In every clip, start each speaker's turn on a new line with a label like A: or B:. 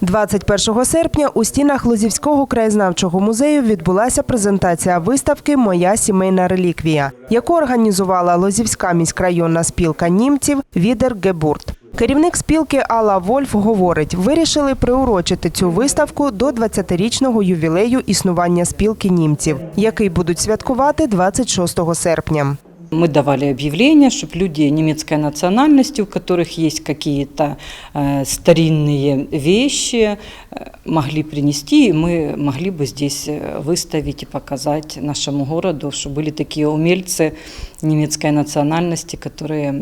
A: 21 серпня у стінах Лозівського краєзнавчого музею відбулася презентація виставки Моя сімейна реліквія, яку організувала Лозівська міськрайонна спілка німців Відер Гебурт. Керівник спілки Алла Вольф говорить, вирішили приурочити цю виставку до 20-річного ювілею існування спілки німців, який будуть святкувати 26 серпня.
B: Мы давали объявление, чтобы люди немецкой национальности, у которых есть какие-то э, старинные вещи, э, могли принести, и мы могли бы здесь э, выставить и показать нашему городу, что были такие умельцы немецкой национальности, которые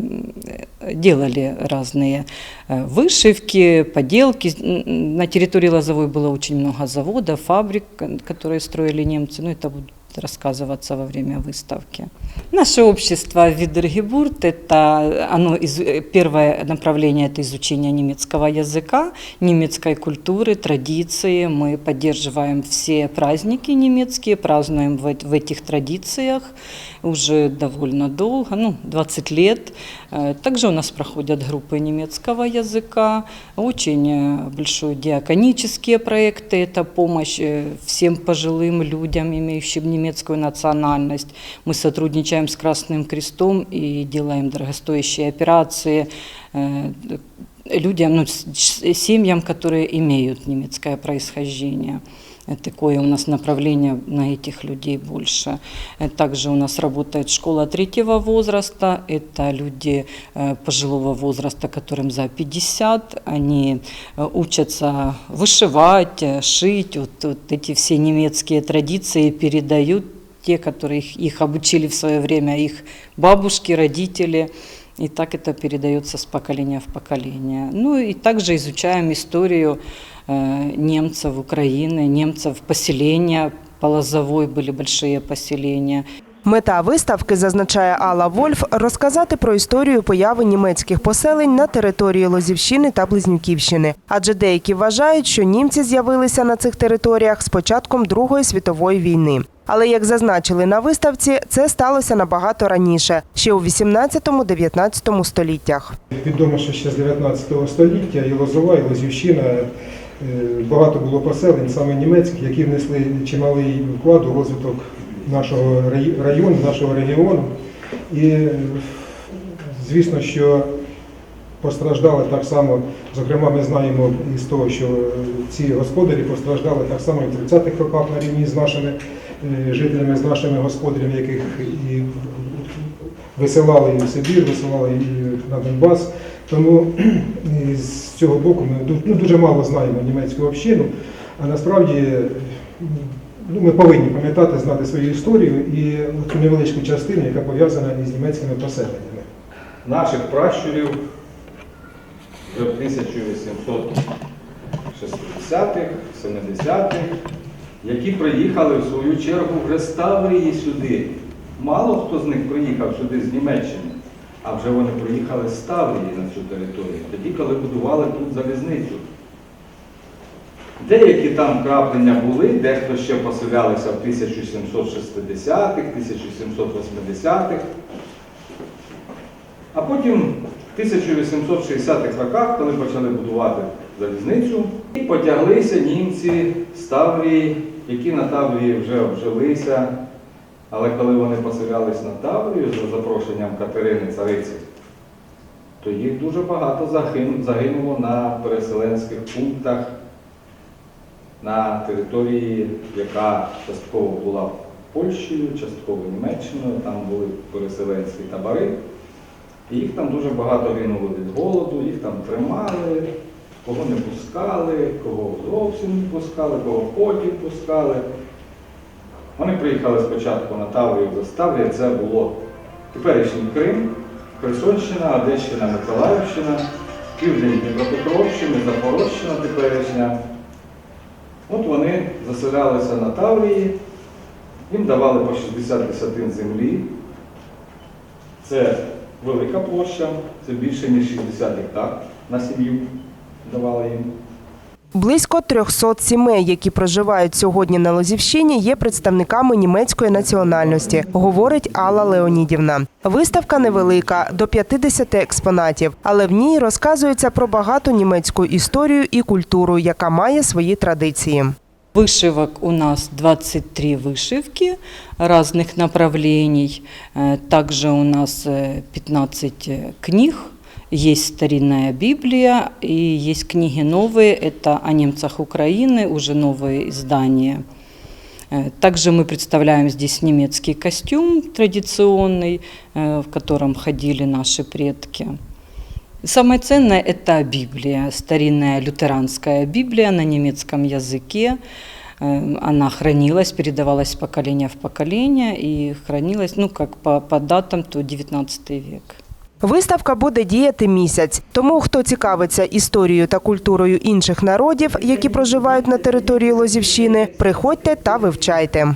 B: делали разные вышивки, поделки. На территории Лозовой было очень много заводов, фабрик, которые строили немцы. Ну, это будет рассказываться во время выставки. Наше общество Видергебурт, это оно из, э, первое направление это изучение немецкого языка, немецкой культуры, традиции. Мы поддерживаем все праздники немецкие, празднуем в, в этих традициях уже довольно долго, ну, 20 лет. Э, Также у нас проходят группы немецкого языка, очень э, большой диаконические проекты, это помощь всем пожилым людям, имеющим немецкую национальность. Мы сотрудничаем с Красным Крестом и делаем дорогостоящие операции э, людям, ну, с- с- семьям, которые имеют немецкое происхождение. Э, Такое у нас направление на этих людей больше. Э, Также у нас работает школа третьего возраста. Это люди э, пожилого возраста, которым за 50. Они учатся вышивать, шить. Вот, вот эти все немецкие традиции передают те, которые их, их обучили в свое время, их бабушки, родители. И так это передается с поколения в поколение. Ну и также изучаем историю немцев Украины, немцев поселения. По Лозовой были большие поселения.
A: Мета виставки, зазначає Алла Вольф, розказати про історію появи німецьких поселень на території Лозівщини та Близнюківщини. Адже деякі вважають, що німці з'явилися на цих територіях з початком Другої світової війни. Але як зазначили на виставці, це сталося набагато раніше, ще у 18-19 століттях.
C: Відомо, що ще з 19 століття і Лозова, і Лозівщина багато було поселень, саме німецьких, які внесли чималий вклад у розвиток нашого району, нашого регіону. І е, звісно, що постраждали так само, зокрема, ми знаємо із того, що е, ці господарі постраждали так само і в 30-х роках на рівні з нашими е, жителями, з нашими господарями, яких і висилали і в Сибір, висилали і на Донбас. Тому з цього боку ми ну, дуже мало знаємо німецьку общину, а насправді ну, ми повинні пам'ятати, знати свою історію і цю невеличку частину, яка пов'язана із німецькими поселеннями.
D: наших пращурів в 1860-х, 70-х, які приїхали в свою чергу вже з Таврії сюди. Мало хто з них приїхав сюди з Німеччини, а вже вони приїхали з Таврії на цю територію, тоді, коли будували тут залізницю. Деякі там краплення були, дехто ще поселялися в 1760-х, 1780-х. А потім в 1860-х роках, коли почали будувати залізницю, і потяглися німці з Таврії, які на Таврії вже обжилися. Але коли вони поселялись на Таврію за запрошенням Катерини Цариці, то їх дуже багато загинуло на переселенських пунктах на території, яка частково була Польщею, частково Німеччиною, там були переселенські табори. І їх там дуже багато гинуло від голоду, їх там тримали, кого не пускали, кого зовсім не пускали, кого потім пускали. Вони приїхали спочатку на Таврію в Заставлі, це було теперішній Крим, Херсонщина, Одещина, Миколаївщина, південь Дніпропетровщини, Запорожщина теперішня. От вони заселялися на Таврії, їм давали по 60 десятин землі. Це велика площа, це більше ніж 60 гектар на сім'ю давали їм.
A: Близько 300 сімей, які проживають сьогодні на Лозівщині, є представниками німецької національності, говорить Алла Леонідівна. Виставка невелика, до 50 експонатів, але в ній розказується про багату німецьку історію і культуру, яка має свої традиції.
B: Вышивок у нас 23 вышивки разных направлений. Э, Также у нас э, 15 э, книг. Есть старинная Библия и есть книги новые. Это о немцах Украины, уже новые издания. Э, Также мы представляем здесь немецкий костюм традиционный, э, в котором ходили наши предки. Самое ценное – это Библия, старинная лютеранская Библия на немецком языке. Э, Она хранилась, передавалась с поколения в поколение и хранилась, ну, как по, по датам, то 19 век.
A: Виставка буде діяти місяць. Тому, хто цікавиться історією та культурою інших народів, які проживають на території Лозівщини, приходьте та вивчайте.